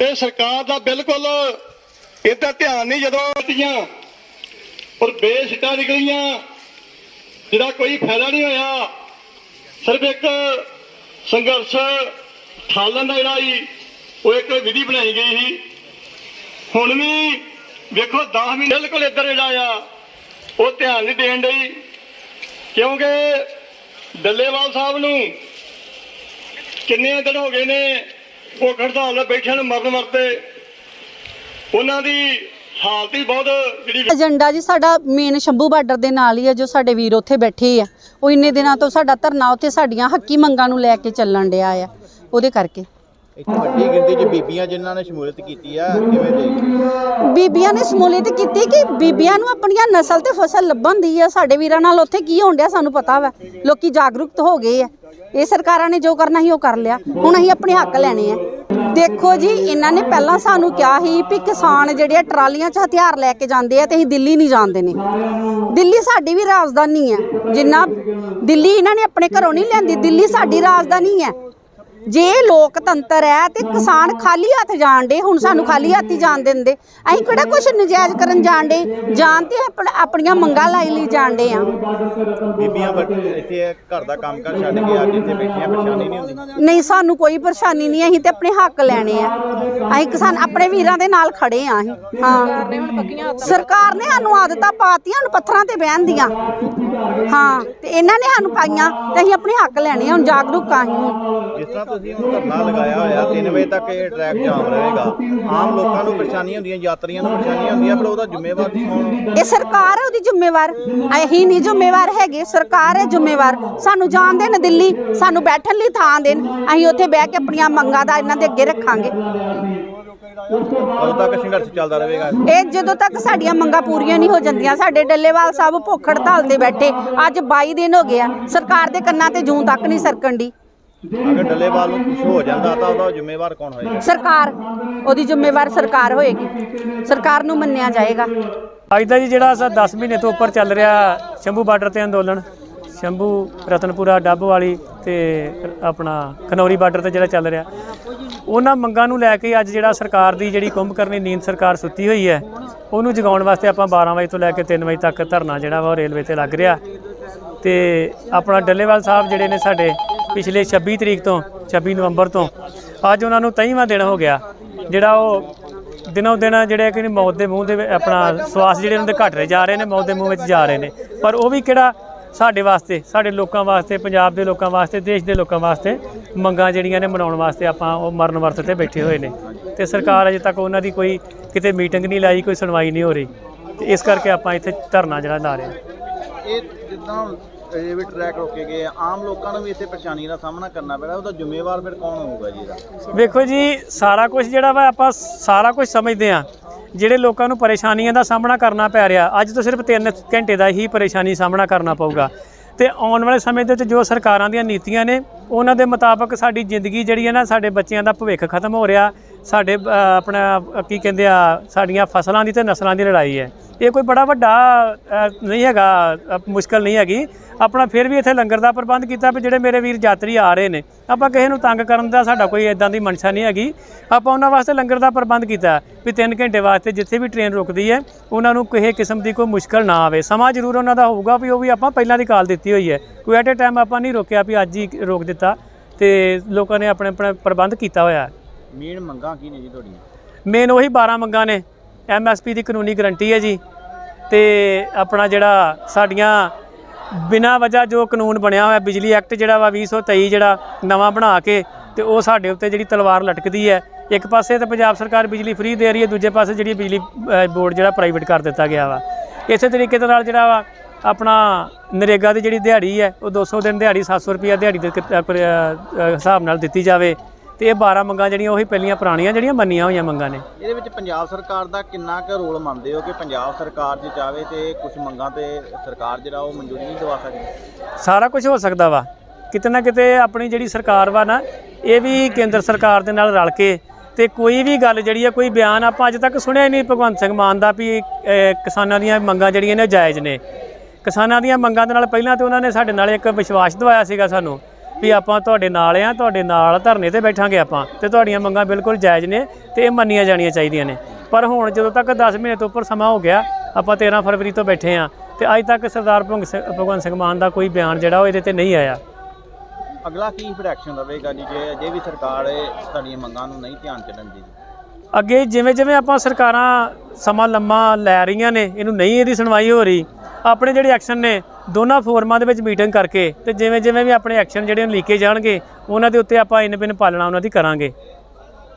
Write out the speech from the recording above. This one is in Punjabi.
ਇਹ ਸਰਕਾਰ ਦਾ ਬਿਲਕੁਲ ਇਹਦਾ ਧਿਆਨ ਨਹੀਂ ਜਦੋਂ ਦਿੱਤੀਆਂ ਪਰ ਬੇਸਿੱਟਾ ਨਿਕਲੀਆਂ, ਜਿਹਦਾ ਕੋਈ ਫਾਇਦਾ ਨਹੀਂ ਹੋਇਆ। ਸਿਰਫ ਇੱਕ ਸੰਘਰਸ਼ ਠਾਲਣ ਦਾ ਜਿਹੜਾ ਸੀ, ਉਹ ਇੱਕ ਵਿਧੀ ਬਣਾਈ ਗਈ ਸੀ। ਹੁਣ ਵੀ ਵੇਖੋ 10 ਮਹੀਨੇ ਬਿਲਕੁਲ ਇੱਧਰ ਜਿਹੜਾ ਆ, ਉਹ ਧਿਆਨ ਨਹੀਂ ਦੇਣ ਡਈ, ਕਿਉਂਕਿ ਡੱਲੇਵਾਲ ਸਾਹਿਬ ਨੂੰ ਕਿੰਨੇ ਦਿਨ ਹੋ ਗਏ ਨੇ ਉਹ ਹੜਤਾਲ 'ਤੇ ਬੈਠਿਆਂ ਨੂੰ ਮਰਨ ਮਰਤੇ ਉਹਨਾਂ ਦੀ ਹਾਲਤ ਹੀ ਬਹੁਤ ਜਿਹੜੀ ਏਜੰਡਾ ਜੀ ਸਾਡਾ ਮੇਨ ਸ਼ੰਭੂ ਬਾਰਡਰ ਦੇ ਨਾਲ ਹੀ ਹੈ ਜੋ ਸਾਡੇ ਵੀਰ ਉੱਥੇ ਬੈਠੇ ਆ। ਉਹ ਇੰਨੇ ਦਿਨਾਂ ਤੋਂ ਸਾਡਾ ਧਰਨਾ ਉੱਥੇ ਸਾਡੀਆਂ ਹੱਕੀ ਮੰਗਾਂ ਨੂੰ ਲੈ ਕੇ ਚੱਲਣ ਡਿਆ ਆ ਉਹਦੇ ਕਰਕੇ। ਇੱਥੇ ਵੱਡੀ ਗਿਣਤੀ 'ਚ ਬੀਬੀਆਂ ਜਿਨ੍ਹਾਂ ਨੇ ਸ਼ਮੂਲੀਅਤ ਕੀਤੀ ਆ ਕਿਵੇਂ ਦੇਖਦੇ ਬੀਬੀਆਂ ਨੇ ਸਮੂਲੀਅਤ ਕੀਤੀ ਕਿ ਬੀਬੀਆਂ ਨੂੰ ਆਪਣੀਆਂ ਨਸਲ ਤੇ ਫਸਲ ਲੱਭਣ ਦੀ ਆ। ਸਾਡੇ ਵੀਰਾਂ ਨਾਲ ਉੱਥੇ ਕੀ ਹੋਣ ਡਿਆ ਸਾਨੂੰ ਪਤਾ ਵਾ। ਲੋਕੀ ਜਾਗਰੂਕ ਹੋ ਗਏ ਆ। ਇਹ ਸਰਕਾਰਾਂ ਨੇ ਜੋ ਕਰਨਾ ਸੀ ਉਹ ਕਰ ਲਿਆ। ਹੁਣ ਅਸੀਂ ਆਪਣੇ ਹੱਕ ਲੈਣੇ ਆ। ਦੇਖੋ ਜੀ, ਇਹਨਾਂ ਨੇ ਪਹਿਲਾਂ ਸਾਨੂੰ ਕਿਹਾ ਸੀ ਵੀ ਕਿਸਾਨ ਜਿਹੜੇ ਆ ਟਰਾਲੀਆਂ 'ਚ ਹਥਿਆਰ ਲੈ ਕੇ ਜਾਂਦੇ ਆ ਤੇ ਅਸੀਂ ਦਿੱਲੀ ਨਹੀਂ ਜਾਂਦੇ ਨੇ ਦਿੱਲੀ ਸਾਡੀ ਵੀ ਰਾਜਧਾਨੀ ਹੈ ਜਿੰਨਾ ਦਿੱਲੀ ਇਹਨਾਂ ਨੇ ਆਪਣੇ ਘਰੋਂ ਨਹੀਂ ਲੈਂਦੀ ਦਿੱਲੀ ਸਾਡੀ ਰਾਜਧਾਨੀ ਹੈ ਜੇ ਲੋਕਤੰਤਰ ਹੈ ਤੇ ਕਿਸਾਨ ਖਾਲੀ ਹੱਥ ਜਾਣ ਦੇ ਹੁਣ ਸਾਨੂੰ ਖਾਲੀ ਹੱਥ ਹੀ ਜਾਣ ਦਿੰਦੇ। ਅਸੀਂ ਕਿਹੜਾ ਕੁਛ ਨਜਾਇਜ਼ ਕਰਨ ਜਾਣ ਦੇ ਜਾਣ ਤੇ ਆਪਣ- ਆਪਣੀਆਂ ਮੰਗਾਂ ਲਾਈ ਲਈ ਜਾਣ ਦੇ ਆ। ਬੀਬੀਆਂ ਵੱਡ- ਇੱਥੇ ਘਰ ਦਾ ਕੰਮ ਕਰ ਛੱਡ ਕੇ ਅੱਜ ਇੱਥੇ ਬੈਠੀਆਂ ਪਰੇਸ਼ਾਨੀ ਨਹੀਂ ਹੁੰਦੀ। ਨਹੀਂ ਸਾਨੂੰ ਕੋਈ ਪਰੇਸ਼ਾਨੀ ਨਹੀਂ ਅਸੀਂ ਤੇ ਆਪਣੇ ਹੱਕ ਲੈਣੇ ਆ। ਅਸੀਂ ਕਿਸਾਨ ਆਪਣੇ ਵੀਰਾਂ ਦੇ ਨਾਲ ਖੜੇ ਆ ਅਸੀਂ ਹਾਂ। ਸਰਕਾਰ ਨੇ ਸਾਨੂੰ ਆਦਤਾਂ ਪਾਤੀਆਂ ਹੁਣ ਪੱਥਰਾਂ ਤੇ ਬਹਿਣ ਦੀਆਂ। ਹਾਂ ਤੇ ਇਹਨਾਂ ਨੇ ਸਾਨੂੰ ਪਾਈਆਂ ਤੇ ਅਸੀਂ ਆਪਣੇ ਹੱਕ ਲੈਣੇ ਆ ਹੁਣ ਜਾਗਰੂਕ ਆ ਅਸੀਂ ਹੁਣ। ਜਿਸ ਤਰ੍ਹਾਂ ਤੁਸੀਂ ਹੁਣ ਧਰਨਾ ਲਗਾਇਆ ਹੋਇਆ 3 ਵਜੇ ਤੱਕ ਇਹ ਟਰੈਕ ਜਾਮ ਰਹੇਗਾ। ਆਮ ਲੋਕਾਂ ਨੂੰ ਪਰੇਸ਼ਾਨੀਆਂ ਹੁੰਦੀਆਂ ਯਾਤਰੀਆਂ ਨੂੰ ਪਰੇਸ਼ਾਨੀਆਂ ਹੁੰਦੀਆਂ ਪਰ ਉਹਦਾ ਜ਼ਿੰਮੇਵਾਰ ਕੌਣ? ਇਹ ਸਰਕਾਰ ਹੈ ਉਹਦੀ ਜ਼ਿੰਮੇਵਾਰ। ਅਸੀਂ ਨਹੀਂ ਜ਼ਿੰਮੇਵਾਰ ਹੈਗੇ ਸਰਕਾਰ ਹੈ ਜ਼ਿੰਮੇਵਾਰ। ਸਾਨੂੰ ਜਾਣ ਦੇਣ ਦਿੱਲੀ ਸਾਨੂੰ ਬੈਠਣ ਲਈ ਥਾਂ ਦੇਣ। ਅਸੀਂ ਉੱਥੇ ਬਹਿ ਕੇ ਆਪਣੀਆਂ ਮੰਗਾਂ ਦਾ ਇਹਨਾਂ ਦੇ ਅੱਗੇ ਰੱਖਾਂਗੇ। ਕਦੋਂ ਤੱਕ ਸੰਘਰਸ਼ ਚੱਲਦਾ ਰਹੇਗਾ। ਇਹ ਜਦੋਂ ਤੱਕ ਸਾਡੀਆਂ ਮੰਗਾਂ ਪੂਰੀਆਂ ਨਹੀਂ ਹੋ ਜਾਂਦੀਆਂ ਸਾਡੇ ਡੱਲੇਵਾਲ ਸਾਹਿਬ ਭੁੱਖ ਹੜਤਾਲ ਤੇ ਬੈਠੇ ਅੱਜ 22 ਦਿਨ ਹੋ ਗਏ ਆ ਸਰਕਾਰ ਦੇ ਕੰਨਾਂ ਤੇ ਜੂੰ ਤੱਕ ਨਹੀਂ ਸਰਕਣ ਦੀ। ਅਗਰ ਡੱਲੇਵਾਲ ਨੂੰ ਕੁਝ ਹੋ ਜਾਂਦਾ ਤਾਂ ਉਹਦਾ ਜ਼ਿੰਮੇਵਾਰ ਕੌਣ ਹੋਏਗਾ? ਸਰਕਾਰ ਉਹਦੀ ਜ਼ਿੰਮੇਵਾਰ ਸਰਕਾਰ ਹੋਏਗੀ। ਸਰਕਾਰ ਨੂੰ ਮੰਨਿਆ ਜਾਏਗਾ। ਅੱਜ ਦਾ ਜੀ ਜਿਹੜਾ ਸਾ 10 ਮਹੀਨੇ ਤੋਂ ਉੱਪਰ ਚੱਲ ਰਿਹਾ ਸ਼ੰਭੂ ਬਾਰਡਰ ਤੇ ਅੰਦੋਲਨ ਸ਼ੰਭੂ ਰਤਨਪੁਰਾ ਡੱਬ ਵਾਲੀ ਤੇ ਆਪਣਾ ਖਨੌਰੀ ਬਾਰਡਰ ਤੇ ਜਿਹੜਾ ਚੱਲ ਰਿਹਾ ਉਹਨਾਂ ਮੰਗਾਂ ਨੂੰ ਲੈ ਕੇ ਅੱਜ ਜਿਹੜਾ ਸਰਕਾਰ ਦੀ ਜਿਹੜੀ ਕੁੰਭਕਰਨੀ ਨੀਂਦ ਸਰਕਾਰ ਸੁੱਤੀ ਹੋਈ ਹੈ, ਉਹਨੂੰ ਜਗਾਉਣ ਵਾਸਤੇ ਆਪਾਂ 12 ਵਜੇ ਤੋਂ ਲੈ ਕੇ 3 ਵਜੇ ਤੱਕ ਧਰਨਾ ਜਿਹੜਾ ਵਾ ਉਹ ਰੇਲਵੇ ਤੇ ਲੱਗ ਰਿਹਾ। ਤੇ ਆਪਣਾ ਡੱਲੇਵਾਲ ਸਾਹਿਬ ਜਿਹੜੇ ਨੇ ਸਾਡੇ ਪਿਛਲੇ 26 ਤਰੀਕ ਤੋਂ 26 ਨਵੰਬਰ ਤੋਂ, ਅੱਜ ਉਹਨਾਂ ਨੂੰ 23ਵਾਂ ਦਿਨ ਹੋ ਗਿਆ, ਜਿਹੜਾ ਉਹ ਦਿਨੋਂ ਦਿਨ ਜਿਹੜੇ ਕਿ ਮੌਤ ਦੇ ਮੂੰਹ ਦੇ ਆਪਣਾ ਸਵਾਸ ਜਿਹੜੇ ਉਹਨਾਂ ਦੇ ਘਟ ਰਹੇ ਜਾ ਰਹੇ ਨੇ, ਮੌਤ ਦੇ ਮੂੰਹ ਵਿੱਚ ਜਾ ਰਹੇ ਨੇ। ਪਰ ਉਹ ਵੀ ਕਿਹੜਾ ਸਾਡੇ ਵਾਸਤੇ ਸਾਡੇ ਲੋਕਾਂ ਵਾਸਤੇ ਪੰਜਾਬ ਦੇ ਲੋਕਾਂ ਵਾਸਤੇ ਦੇਸ਼ ਦੇ ਲੋਕਾਂ ਵਾਸਤੇ ਮੰਗਾਂ ਜਿਹੜੀਆਂ ਨੇ ਮਨਾਉਣ ਵਾਸਤੇ ਆਪਾਂ ਉਹ ਮਰਨ ਵਰਤ ਤੇ ਬੈਠੇ ਹੋਏ ਨੇ। ਤੇ ਸਰਕਾਰ ਅਜੇ ਤੱਕ ਉਹਨਾਂ ਦੀ ਕੋਈ ਕਿਤੇ ਮੀਟਿੰਗ ਨਹੀਂ ਲਾਈ ਕੋਈ ਸੁਣਵਾਈ ਨਹੀਂ ਹੋ ਰਹੀ। ਤੇ ਇਸ ਕਰਕੇ ਆਪਾਂ ਇੱਥੇ ਧਰਨਾ ਜਿਹੜਾ ਲਾ ਰਹੇ ਹਾਂ। ਇਹ ਜਿੱਦਾਂ ਇਹ ਵੀ ਟਰੈਕ ਰੋਕੇ ਗਏ ਆ, ਆਮ ਲੋਕਾਂ ਨੂੰ ਵੀ ਇੱਥੇ ਪਰੇਸ਼ਾਨੀ ਦਾ ਸਾਹਮਣਾ ਕਰਨਾ ਪੈਣਾ ਉਹਦਾ ਜ਼ਿੰਮੇਵਾਰ ਫਿਰ ਕੌਣ ਹੋਊਗਾ ਜੀ ਇਹਦਾ? ਵੇਖੋ ਜੀ ਸਾਰਾ ਕੁਝ ਜਿਹੜਾ ਵਾ ਆਪਾਂ ਸਾਰਾ ਕੁਝ ਸਮਝਦੇ ਆ ਜਿਹੜੇ ਲੋਕਾਂ ਨੂੰ ਪਰੇਸ਼ਾਨੀਆਂ ਦਾ ਸਾਹਮਣਾ ਕਰਨਾ ਪੈ ਰਿਹਾ, ਅੱਜ ਤੋਂ ਸਿਰਫ 3 ਘੰਟੇ ਦਾ ਹੀ ਪਰੇਸ਼ਾਨੀ ਸਾਹਮਣਾ ਕਰਨਾ ਪਊਗਾ। ਤੇ ਆਉਣ ਵਾਲੇ ਸਮੇਂ ਦੇ ਵਿੱਚ ਜੋ ਸਰਕਾਰਾਂ ਦੀਆਂ ਨੀਤੀਆਂ ਨੇ, ਉਹਨਾਂ ਦੇ ਮੁਤਾਬਕ ਸਾਡੀ ਜ਼ਿੰਦਗੀ ਜਿਹੜੀ ਹੈ ਨਾ, ਸਾਡੇ ਬੱਚਿਆਂ ਦਾ ਭਵਿੱਖ ਖਤਮ ਹੋ ਰਿਹਾ। ਸਾਡੇ ਆਪਣਾ ਕੀ ਕਹਿੰਦੇ ਆ, ਸਾਡੀਆਂ ਫਸਲਾਂ ਦੀ ਤੇ ਨਸਲਾਂ ਦੀ ਲੜਾਈ ਹੈ। ਇਹ ਕੋਈ ਬੜਾ ਵੱਡਾ ਨਹੀਂ ਹੈਗਾ ਮੁਸ਼ਕਲ ਨਹੀਂ ਹੈਗੀ। ਆਪਣਾ ਫਿਰ ਵੀ ਇੱਥੇ ਲੰਗਰ ਦਾ ਪ੍ਰਬੰਧ ਕੀਤਾ ਵੀ ਜਿਹੜੇ ਮੇਰੇ ਵੀਰ ਯਾਤਰੀ ਆ ਰਹੇ ਨੇ, ਆਪਾਂ ਕਿਸੇ ਨੂੰ ਤੰਗ ਕਰਨ ਦਾ ਸਾਡਾ ਕੋਈ ਇਦਾਂ ਦੀ ਮਨਸ਼ਾ ਨਹੀਂ ਹੈਗੀ। ਆਪਾਂ ਉਹਨਾਂ ਵਾਸਤੇ ਲੰਗਰ ਦਾ ਪ੍ਰਬੰਧ ਕੀਤਾ ਵੀ 3 ਘੰਟੇ ਵਾਸਤੇ ਜਿੱਥੇ ਵੀ ਟ੍ਰੇਨ ਰੁਕਦੀ ਹੈ, ਉਹਨਾਂ ਨੂੰ ਕਿਸੇ ਕਿਸਮ ਦੀ ਕੋਈ ਮੁਸ਼ਕਲ ਨਾ ਆਵੇ। ਸਮਾਂ ਜ਼ਰੂਰ ਉਹਨਾਂ ਦਾ ਹੋਊਗਾ ਵੀ ਉਹ ਵੀ ਆਪਾਂ ਪਹਿਲਾਂ ਦੀ ਕਾਲ ਦਿੱਤੀ ਹੋਈ ਹੈ। ਕੋਈ ਐਟ ਅ ਟਾਈਮ ਆਪਾਂ ਨਹੀਂ ਰੋਕਿਆ ਵੀ ਅੱਜ ਹੀ ਰੋਕ ਦਿੱਤਾ ਤੇ ਲੋਕਾਂ ਨੇ ਆਪਣੇ ਆਪਣੇ ਪ੍ਰਬੰਧ ਕੀਤਾ ਹੋਇਆ ਹੈ। ਮੇਨ ਮੰਗਾਂ ਕੀ ਨੇ ਜੀ ਤੁਹਾਡੀਆਂ? ਮੇਨ ਉਹੀ 12 ਮੰਗਾਂ ਨੇ। ਐਮਐਸਪੀ ਦੀ ਕਾਨੂੰਨੀ ਗਰੰਟੀ ਹੈ ਜੀ। ਤੇ ਆਪਣਾ ਜਿਹੜਾ ਸਾਡੀਆਂ ਬਿਨਾਂ ਵਜ੍ਹਾ ਜੋ ਕਾਨੂੰਨ ਬਣਿਆ ਹੋਇਆ ਬਿਜਲੀ ਐਕਟ ਜਿਹੜਾ ਵਾ 2023 ਜਿਹੜਾ ਨਵਾਂ ਬਣਾ ਕੇ ਤੇ ਉਹ ਸਾਡੇ ਉੱਤੇ ਜਿਹੜੀ ਤਲਵਾਰ ਲਟਕਦੀ ਹੈ। ਇੱਕ ਪਾਸੇ ਤਾਂ ਪੰਜਾਬ ਸਰਕਾਰ ਬਿਜਲੀ ਫ੍ਰੀ ਦੇ ਰਹੀ ਹੈ ਦੂਜੇ ਪਾਸੇ ਜਿਹੜੀ ਬਿਜਲੀ ਬੋਰਡ ਜਿਹੜਾ ਪ੍ਰਾਈਵੇਟ ਕਰ ਦਿੱਤਾ ਗਿਆ ਵਾ। ਇਸੇ ਤਰੀਕੇ ਦੇ ਨਾਲ ਜਿਹੜਾ ਵਾ ਆਪਣਾ ਨਰੇਗਾ ਦੀ ਜਿਹੜੀ ਦਿਹਾੜੀ ਹੈ ਉਹ 200 ਦਿਨ ਦਿਹਾੜੀ 700 ਰੁਪਿਆ ਦਿਹਾੜੀ ਦੇ ਹਿਸਾਬ ਨਾਲ ਦਿੱਤੀ ਜਾਵੇ। ਤੇ ਇਹ 12 ਮੰਗਾਂ ਜਿਹੜੀਆਂ ਉਹੀ ਪਹਿਲੀਆਂ ਪੁਰਾਣੀਆਂ ਜਿਹੜੀਆਂ ਮੰਨੀਆਂ ਹੋਈਆਂ ਮੰਗਾਂ ਨੇ। ਇਹਦੇ ਵਿੱਚ ਪੰਜਾਬ ਸਰਕਾਰ ਦਾ ਕਿੰਨਾ ਕੁ ਰੋਲ ਮੰਨਦੇ ਹੋ ਕਿ ਪੰਜਾਬ ਸਰਕਾਰ ਜੇ ਚਾਵੇ ਤੇ ਕੁਝ ਮੰਗਾਂ ਤੇ ਸਰਕਾਰ ਜਿਹੜਾ ਉਹ ਮਨਜ਼ੂਰੀ ਨਹੀਂ ਦਵਾ ਸਕਦੀ? ਸਾਰਾ ਕੁਝ ਹੋ ਸਕਦਾ ਵਾ। ਕਿਤੇ ਨਾ ਕਿਤੇ ਆਪਣੀ ਜਿਹੜੀ ਸਰਕਾਰ ਵਾ ਨਾ ਇਹ ਵੀ ਕੇਂਦਰ ਸਰਕਾਰ ਦੇ ਨਾਲ ਰਲ ਕੇ ਤੇ ਕੋਈ ਵੀ ਗੱਲ ਜਿਹੜੀ ਆ ਕੋਈ ਬਿਆਨ ਆਪਾਂ ਅੱਜ ਤੱਕ ਸੁਣਿਆ ਹੀ ਨਹੀਂ ਭਗਵੰਤ ਸਿੰਘ ਮਾਨ ਦਾ ਵੀ ਕਿਸਾਨਾਂ ਦੀਆਂ ਮੰਗਾਂ ਜਿਹੜੀਆਂ ਨੇ ਜਾਇਜ਼ ਨੇ। ਕਿਸਾਨਾਂ ਦੀਆਂ ਮੰਗਾਂ ਦੇ ਨਾਲ ਪਹਿਲਾਂ ਤੇ ਉਹਨਾਂ ਨੇ ਸਾਡੇ ਨਾਲ ਇੱਕ ਵਿਸ਼ਵਾਸ ਦਿਵਾਇਆ ਸੀਗਾ ਸਾਨੂੰ ਵੀ ਆਪਾਂ ਤੁਹਾਡੇ ਨਾਲ ਆ ਤੁਹਾਡੇ ਨਾਲ ਧਰਨੇ ਤੇ ਬੈਠਾਂਗੇ ਆਪਾਂ ਤੇ ਤੁਹਾਡੀਆਂ ਮੰਗਾਂ ਬਿਲਕੁਲ ਜਾਇਜ਼ ਨੇ ਤੇ ਇਹ ਮੰਨੀਆਂ ਜਾਣੀਆਂ ਚਾਹੀਦੀਆਂ ਨੇ। ਪਰ ਹੁਣ ਜਦੋਂ ਤੱਕ 10 ਮਹੀਨੇ ਤੋਂ ਉੱਪਰ ਸਮਾਂ ਹੋ ਗਿਆ ਆਪਾਂ 13 ਫਰਵਰੀ ਤੋਂ ਬੈਠੇ ਆ ਤੇ ਅੱਜ ਤੱਕ ਸਰਦਾਰ ਭਗਵੰਤ ਸਿੰਘ- ਮਾਨ ਦਾ ਕੋਈ ਬਿਆਨ ਜਿਹੜਾ ਉਹ ਇਹਦੇ ਤੇ ਨਹੀਂ ਆਇਆ। ਅਗਲਾ ਕੀ ਫਿਰ ਐਕਸ਼ਨ ਲਵੇਗਾ ਜੀ ਜੇ ਅਜੇ ਵੀ ਸਰਕਾਰ ਇਹ ਤੁਹਾਡੀਆਂ ਮੰਗਾਂ ਨੂੰ ਨਹੀਂ ਧਿਆਨ ਚ ਲੈਂਦੀ ਅੱਗੇ ਜਿਵੇਂ ਜਿਵੇਂ ਆਪਾਂ ਸਰਕਾਰਾਂ ਸਮਾਂ ਲੰਮਾ ਲੈ ਰਹੀਆਂ ਨੇ ਇਹਨੂੰ ਨਹੀਂ ਇਹਦੀ ਸੁਣਵਾਈ ਹੋ ਰਹੀ ਆਪਣੇ ਜਿਹੜੇ ਐਕਸ਼ਨ ਨੇ, ਦੋਨਾਂ ਫੋਰਮਾਂ ਦੇ ਵਿੱਚ ਮੀਟਿੰਗ ਕਰਕੇ ਤੇ ਜਿਵੇਂ ਜਿਵੇਂ ਵੀ ਆਪਣੇ ਐਕਸ਼ਨ ਜਿਹੜੇ ਲੀਕੇ ਜਾਣਗੇ ਉਹਨਾਂ ਦੇ ਉੱਤੇ ਆਪਾਂ ਇਨ ਬਿਨ ਪਾਲਣਾ ਉਹਨਾਂ ਦੀ ਕਰਾਂਗੇ।